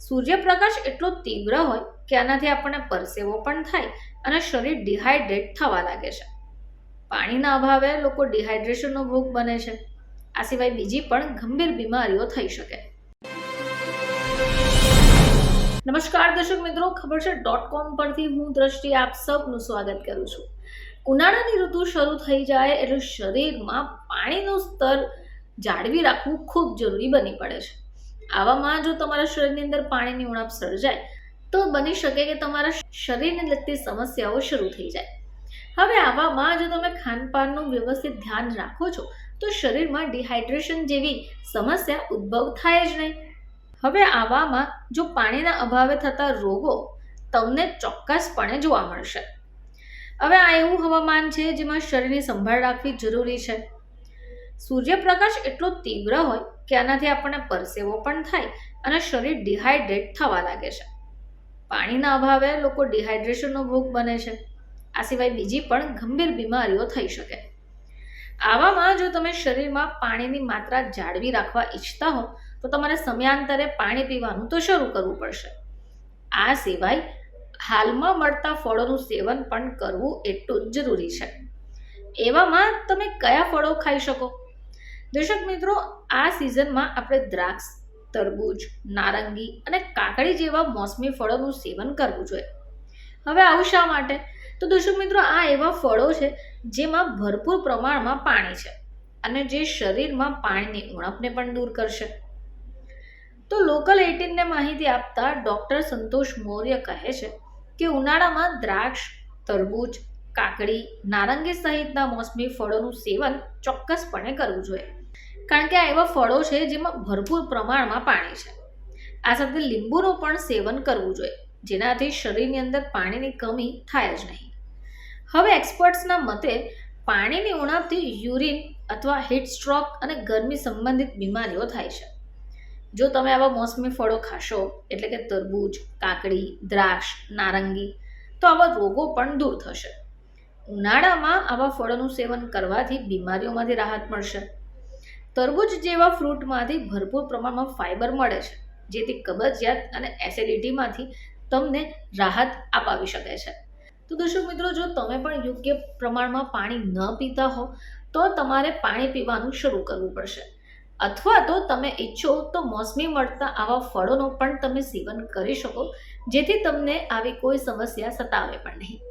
સૂર્યપ્રકાશ એટલો તીવ્ર હોય કે આનાથી આપણને પરસેવો પણ થાય અને શરીર ડિહાઇડ્રેટ થવા લાગે છે. પાણીના અભાવે લોકો ડિહાઇડ્રેશનનો ભોગ બને છે. આ સિવાય બીજી પણ ગંભીર બીમારીઓ થઈ શકે. નમસ્કાર દર્શક મિત્રો, ખબર છે. ડોટ કોમ પરથી હું દ્રષ્ટિ આપ સૌનું સ્વાગત કરું છું. ઉનાળાની ઋતુ શરૂ થઈ જાય એટલે શરીરમાં પાણીનું સ્તર જાળવી રાખવું ખૂબ જરૂરી બની પડે છે. આવામાં જો તમારા શરીરની અંદર પાણીની ઉણપ સર્જાય, તો બની શકે કે તમારા શરીરને લગતી સમસ્યાઓ શરૂ થઈ જાય. હવે આવામાં જો તમે ખાનપાનનું વ્યવસ્થિત ધ્યાન રાખો છો, તો શરીરમાં ડિહાઇડ્રેશન જેવી સમસ્યા ઉદ્ભવ થાય જ નહીં. હવે આવામાં જો પાણીના અભાવે થતા રોગો તમને ચોક્કસપણે જોવા મળશે. હવે આ એવું હવામાન છે જેમાં શરીરની સંભાળ રાખવી જરૂરી છે. સૂર્યપ્રકાશ એટલો તીવ્ર હોય કે આનાથી આપણને પરસેવો પણ થાય અને શરીર ડિહાઇડ્રેટ થવા લાગે છે. પાણીના અભાવે લોકો ડિહાઇડ્રેશનનો ભોગ બને છે. આ સિવાય બીજી પણ ગંભીર બીમારીઓ થઈ શકે. આવામાં જો તમે શરીરમાં પાણીની માત્રા જાળવી રાખવા ઈચ્છતા હો, તો તમારે સમયાંતરે પાણી પીવાનું તો શરૂ કરવું પડશે. આ સિવાય હાલમાં મળતા ફળોનું સેવન પણ કરવું એટલું જ જરૂરી છે. એવામાં તમે કયા ફળો ખાઈ શકો? દર્શક મિત્રો, આ સિઝનમાં આપણે દ્રાક્ષ, તરબૂચ, નારંગી અને કાકડી જેવા મોસમી ફળોનું સેવન કરવું જોઈએ. હવે આવું શા માટે? તો દર્શક મિત્રો, આ એવા ફળો છે જેમાં ભરપૂર પ્રમાણમાં પાણી છે અને જે શરીરમાં પાણીની ઉણપને પણ દૂર કરશે. તો લોકલ એટીનને માહિતી આપતા ડૉક્ટર સંતોષ મૌર્ય કહે છે કે ઉનાળામાં દ્રાક્ષ, તરબૂચ કાકડી નારંગી સહિતના મોસમી ફળોનું સેવન ચોક્કસપણે કરવું જોઈએ. કારણ કે આ એવા ફળો છે જેમાં ભરપૂર પ્રમાણમાં પાણી છે. આ સાથે લીંબુનું પણ સેવન કરવું જોઈએ, જેનાથી શરીરની અંદર પાણીની કમી થાય જ નહીં. હવે એક્સપર્ટ્સના મતે પાણીની ઉણપથી યુરિન અથવા હીટ સ્ટ્રોક અને ગરમી સંબંધિત બીમારીઓ થાય છે. જો તમે આવા મોસમી ફળો ખાશો, એટલે કે તરબૂચ, કાકડી, દ્રાક્ષ, નારંગી, તો આવા રોગો પણ દૂર થશે. ઉનાળામાં આવા ફળોનું સેવન કરવાથી બીમારીઓમાંથી રાહત મળશે. તરબૂચ જેવા ફ્રૂટમાંથી ભરપૂર પ્રમાણમાં ફાઇબર મળે છે, જેથી કબજિયાત અને એસિડિટીમાંથી તમને રાહત અપાવી શકે છે. તો દર્શક મિત્રો, જો તમે પણ યોગ્ય પ્રમાણમાં પાણી ન પીતા હો, તો તમારે પાણી પીવાનું શરૂ કરવું પડશે. અથવા તો તમે ઈચ્છો તો મોસમી મળતા આવા ફળોનું પણ તમે સેવન કરી શકો, જેથી તમને આવી કોઈ સમસ્યા સતાવે પણ નહીં.